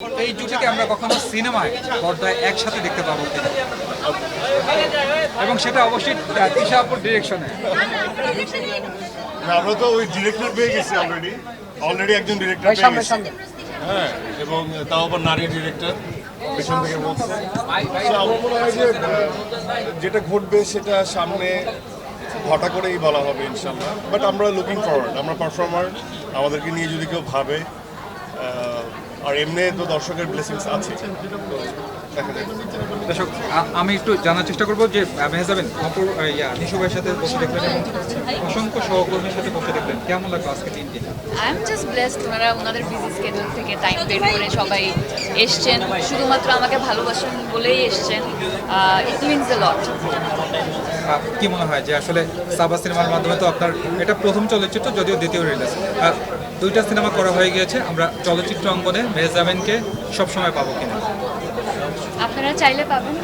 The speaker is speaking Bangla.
এই জুটিকে আমরা কখনো সিনেমায় পর্দায় একসাথে দেখতে পাবো এবং সেটা অবশ্যই তিশাপুর ডিরেকশনে আমরা তো ওই ডিরেক্টর পেয়ে গেছি অলরেডি অলরেডি একজন ডিরেক্টর পেয়ে গেছি। হ্যাঁ এবং তাও আবার নারী ডিরেক্টর পেছন থেকে বলছে। আমার মনে হয় যে যেটা ঘটবে সেটা সামনে ঘটা করেই বলা হবে ইনশাল্লাহ বাট আমরা লুকিং ফরওয়ার্ড আমরা পারফর্মার আমাদেরকে নিয়ে যদি কেউ ভাবে আর এমনি তো দর্শকের ব্লেসিংস আছে তো দর্শক আমি একটু জানার চেষ্টা করব যে মেহজাবেন অপর ইয়া নিশু ভাইয়ের সাথে বসে দেখলেন এবং অসংখ্য সহকর্মীর সাথে বসে দেখলেন। কেমন লাগল আজকে তিন দিন আই এম জাস্ট ব্লেসড ওনারা ওনাদের বিজি স্কেডিউল থেকে টাইম বের করে সবাই এসছেন। শুধুমাত্র আমাকে ভালোবাসেন বলেই এসছেন। ইট মিনস এ লট কি মনে হয় যে আসলে সাবা সিনেমার মাধ্যমে তো আপনার এটা প্রথম চলচ্চিত্র যদিও দ্বিতীয় রিলিজ দুইটা সিনেমা করা হয়ে গিয়েছে আমরা চলচ্চিত্র অঙ্গনে মেহজাবেনকে সবসময় পাবো কিনা? আপনারা চাইলে পাবেন।